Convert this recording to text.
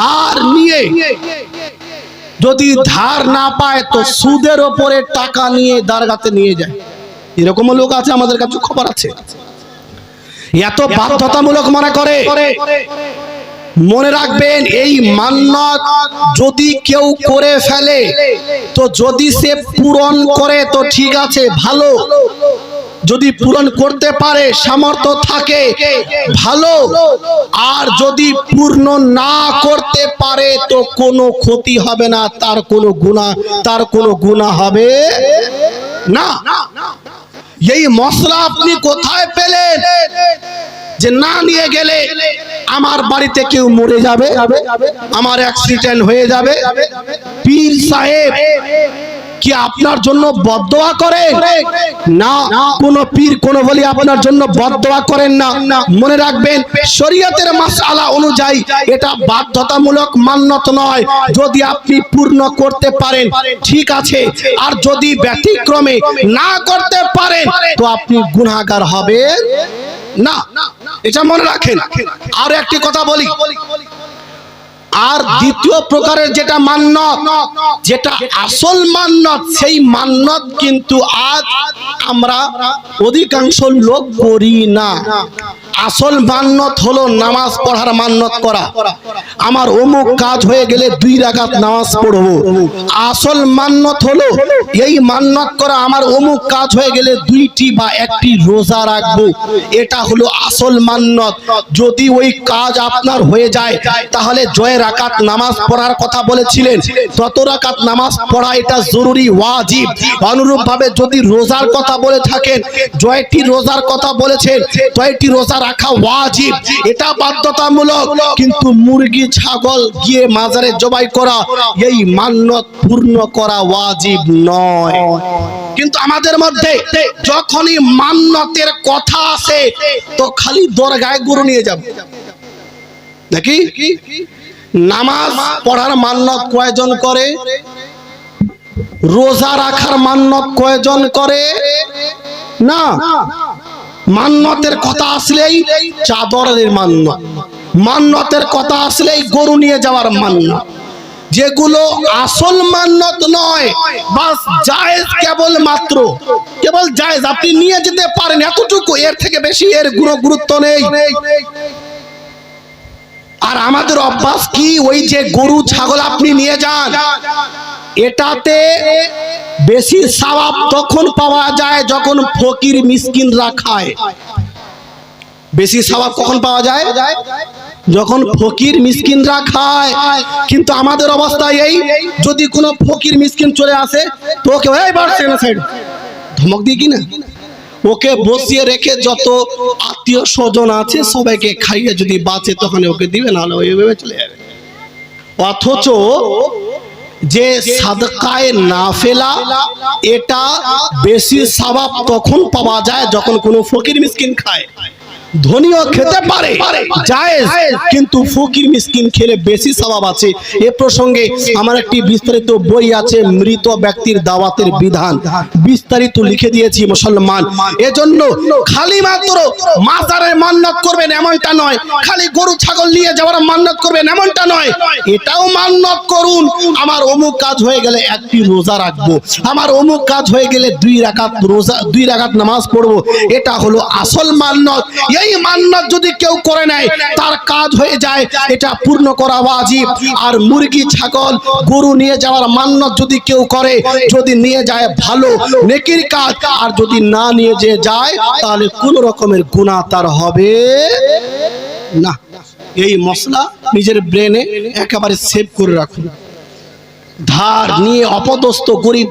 ধার নিয়ে। যদি ধার না পায় তো সুদের ওপরে টাকা নিয়ে দারগাতে নিয়ে যায়। এরকমও লোক আছে আমাদের কাছে খবর আছে। এত বাধ্যতামূলক মনে করে। মনে রাখবেন এই মান্যত যদি কেউ করে ফেলে তো যদি সে পূরণ করে তো ঠিক আছে ভালো। যদি পূরণ করতে পারে, সামর্থ্য থাকে, ভালো। আর যদি পূর্ণ না করতে পারে, তো কোনো ক্ষতি হবে না, তার কোনো গুণা, তার কোনো গুণা হবে না। এই মশলা আপনি কোথায় পেলেন? যে না নিয়ে গেলে আমার বাড়িতে কেউ মরে যাবে, আমার অ্যাক্সিডেন্ট হয়ে যাবে। পীর সাহেব কি আপনার জন্য বদদোয়া করেন না, কোন পীর, কোন বলি আপনার জন্য বদদোয়া করেন না। মনে রাখবেন, শরীয়তের মাসআলা অনুযায়ী এটা বাধ্যতামূলক মান্যত নয়। যদি আপনি পূর্ণ করতে পারেন, ঠিক আছে। আর যদি ব্যতিক্রমে না করতে পারেন, তো আপনি গুনাহগার হবেন না। এটা মনে রাখেন। আর একটি কথা বলি। আর দ্বিতীয় প্রকারের যেটা মান্যত, যেটা আসল মান্যত, সেই মান্যত কিন্তু আজ আমরা অধিকাংশ লোক করি না। আসল মান্যত হলো নামাজ পড়ার মান্যত করা। আমার অমুক কাজ হয়ে গেলে দুই রাকাত নামাজ পড়ব। আসল মান্যত হলো এই মান্যত করা আমার অমুক কাজ হয়ে গেলে দুইটি বা একটি রোজা রাখব। এটা হলো আসল মান্যত যদি ওই কাজ আপনার হয়ে যায়, তাহলে জয় রাকাত নামাজ পড়ার কথা বলেছিলেন। তত রাকাত নামাজ পড়া এটা জরুরি, ওয়াজিব। অনুরূপ ভাবে যদি রোজার কথা বলে থাকেন, জয়টি রোজার কথা বলেছেন, জয়টি রোজা রাখা ওয়াজিব। এটা বাধ্যতামূলক। কিন্তু মুরগি, ছাগল গিয়ে মাজারে জবাই করা, এই মান্যত পূর্ণ করা ওয়াজিব নয়। কিন্তু আমাদের মধ্যে যখনই মান্যতের কথা আসে, তো খালি দরগায় গরু নিয়ে যাব। নাকি? নামাজ পড়ার মান্যত কয়জন করে? রোজা রাখার মান্যত কয়জন করে? না। মান্যতের কথা আসলেই চাদরের মান্যত মান্যতের কথা আসলেই গরু নিয়ে যাওয়ার মান্যত যেগুলো আসল মান্যত নয়, বাস জায়েজ কেবল মাত্র কেবল জায়েজ, আপনি নিয়ে যেতে পারেন এতটুকু, এর থেকে বেশি এর কোনো গুরুত্ব নেই। আর আমাদের অভ্যাস কি? ওই যে গরু, ছাগল আপনি নিয়ে যান, এটাতে বেশি সওয়াব তখন পাওয়া যায় যখন ফকির মিসকিনরা খায়। বেশি সওয়াব কখন পাওয়া যায় যখন ফকির মিসকিনরা খায়। কিন্তু আমাদের অবস্থা এই, যদি কোনো ফকির মিসকিন চলে আসে, তো ওকে, এই বাড়ছে না সাইড। ধমক দিয়ে কি না? ওকে বসিয়ে রেখে যত আত্মীয় স্বজন আছে, সবাইকে খাইয়ে যদি বাঁচে তখন ওকে দিবে, নাহলে ওইভাবে চলে যাবে। অথচ যে সাদকায় না ফেলা এটা বেশি স্বভাব তখন পাওয়া যায় যখন কোনো ফকির মিসকিন খায়। ধনীও খেতে পারে। জায়েজ কিন্তু ফকির মিসকিন খেলে বেশি সবাব আছে। এ প্রসঙ্গে আমার একটি বিস্তারিত বই আছে মৃত ব্যক্তির দাওয়াতের বিধান। বিস্তারিত লিখে দিয়েছি মুসলমান। এজন্য খালি মাত্র মাজারের মান্নত করবেন এমনটা নয়। খালি গরু ছাগল নিয়ে যাওয়ার মান্নত করবেন এমনটা নয়। এটাও মান্নত করুন। আমার অমুক কাজ হয়ে গেলে একটি রোজা রাখব। আমার অমুক কাজ হয়ে গেলে দুই রাকাত রোজা দুই রাকাত নামাজ পড়ব। এটা হলো আসল মান্নত। এই মান্নত যদি কেউ করে নেয় তার কাজ হয়ে যায় এটা পূর্ণ করা ওয়াজিব। আর মুরগি ছাগল গরু নিয়ে যাওয়ার মান্নত যদি কেউ করে যদি নিয়ে যায় ভালো নেকির কাজ আর যদি না নিয়ে যে যায় তাহলে কোন রকমের গুণা তার হবে না। এই মশলা নিজের ব্রেনে একেবারে সেভ করে রাখুন। ধার নিয়ে অপদস্থ গরিব